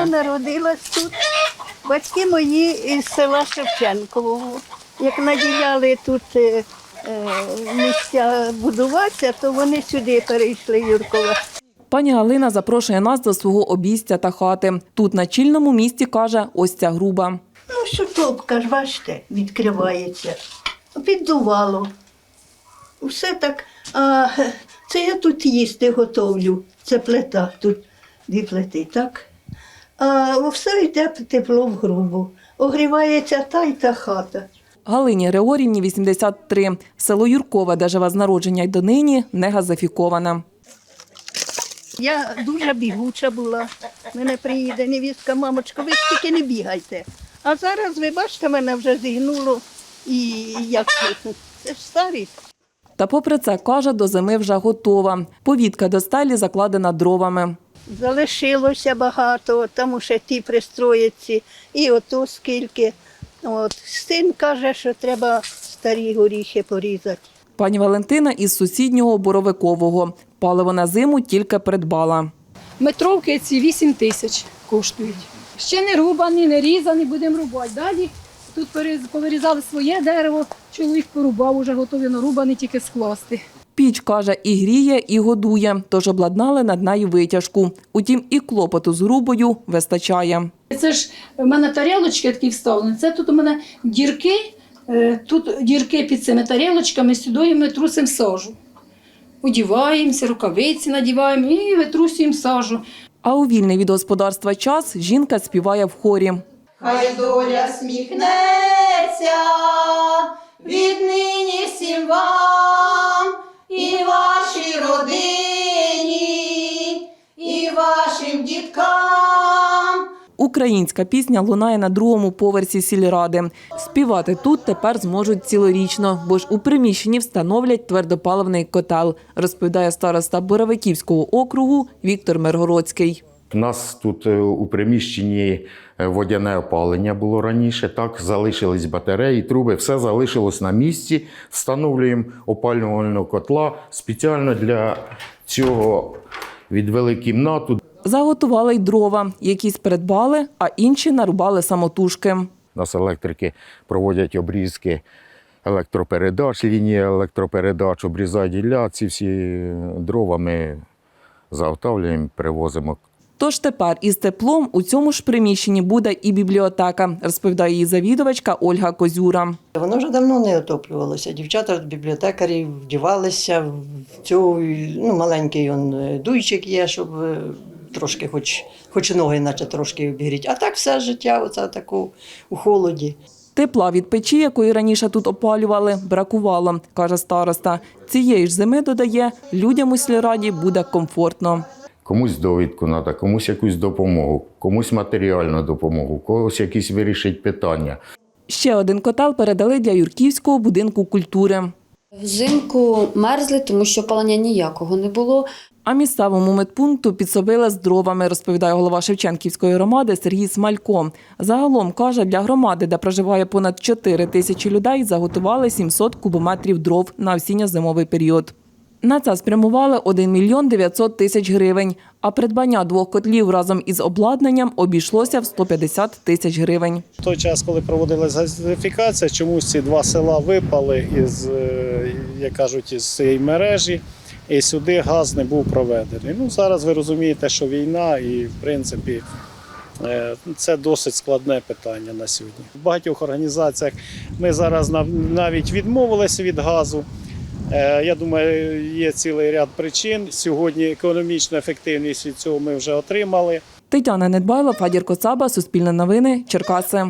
Я народилась тут. Батьки мої із села Шевченкового. Як наділяли тут е, е, місця будуватися, то вони сюди перейшли Юркова. Пані Галина запрошує нас до свого обійстя та хати. Тут на чільному місці каже ось ця груба. Ну, що топка ж, бачите, відкривається. Піддувало. Все так. А це я тут їсти готовлю. Це плита, тут дві плити, так? А все йде тепло в грубу. Огрівається та й та хата. Галині Григорівні 83. Село Юркове, де живе з народження й донині, не газифіковане. Я дуже бігуча була. Мене приїде невістка, мамочка, ви тільки не бігайте. А зараз, ви бачите, мене вже зігнуло і як це Це ж старість. Та попри це, каже, до зими вже готова. Повітка до стелі закладена дровами. Залишилося багато, тому що ті пристроїться, і ото скільки. От. Син каже, що треба старі горіхи порізати. Пані Валентина із сусіднього Боровикового. Паливо на зиму тільки придбала. Метровки ці 8 тисяч коштують. Ще не рубані, не різані, будемо рубати. Далі тут повирізали своє дерево, чоловік порубав, уже готові нарубані, тільки скласти. Піч, каже, і гріє, і годує, тож обладнали над нею витяжку. Утім, і клопоту з грубою вистачає. Це ж в мене тарілочки такі вставлені. Це тут у мене дірки, е, тут дірки під цими тарілочками, сюди ми трусимо сажу. Одіваємося, рукавиці надіваємо і витрусюємо сажу. А у вільний від господарства час жінка співає в хорі. Хай доля сміхнеться віднині всім вам і вашій родині, і вашим діткам. Українська пісня лунає на другому поверсі сільради. Співати тут тепер зможуть цілорічно, бо ж у приміщенні встановлять твердопаливний котел, розповідає староста Боровиківського округу Віктор Миргородський. У нас тут е, у приміщенні е, водяне опалення було раніше, так залишились батареї, труби, все залишилось на місці. Встановлюємо опалювального котла спеціально для цього відвели кімнату. Заготували й дрова, якісь придбали, а інші нарубали самотужки. Нас електрики проводять обрізки електропередач, лінії електропередач, обрізають гілля. Ці всі дрова ми заготовлюємо, привозимо Тож тепер із теплом у цьому ж приміщенні буде і бібліотека, розповідає її завідувачка Ольга Козюра. Воно вже давно не отоплювалося. Дівчата, бібліотекарі вдівалися в цю ну, маленький он, е, дуйчик є, щоб е, трошки, хоч, хоч ноги, наче трошки обігріти. А так все життя, оце таку у холоді. Тепла від печі, якої раніше тут опалювали, бракувало, каже староста. Цієї ж зими додає, людям у сільраді буде комфортно. Комусь довідку треба, комусь якусь допомогу, комусь матеріальну допомогу, когось якісь вирішить питання. Ще один котел передали для Юрківського будинку культури. Взимку мерзли, тому що палення ніякого не було. А місцевому медпункту підсобили з дровами, розповідає голова Шевченківської громади Сергій Смалько. Загалом каже, для громади, де проживає понад 4 тисячі людей, заготували 700 кубометрів дров на осінньо-зимовий період. На це спрямували 1 мільйон 900 тисяч гривень, а придбання двох котлів разом із обладнанням обійшлося в 150 тисяч гривень. В той час, коли проводилась газифікація, чомусь ці два села випали із, е, як кажуть, із цієї мережі, і сюди газ не був проведений. Ну, зараз ви розумієте, що війна, і в принципі е, це досить складне питання на сьогодні. В багатьох організаціях ми зараз нав- навіть відмовилися від газу. Е, Я думаю, є цілий ряд причин. Сьогодні економічну ефективність від цього ми вже отримали. Тетяна Недбайло, Фадір Коцаба, Суспільне новини, Черкаси.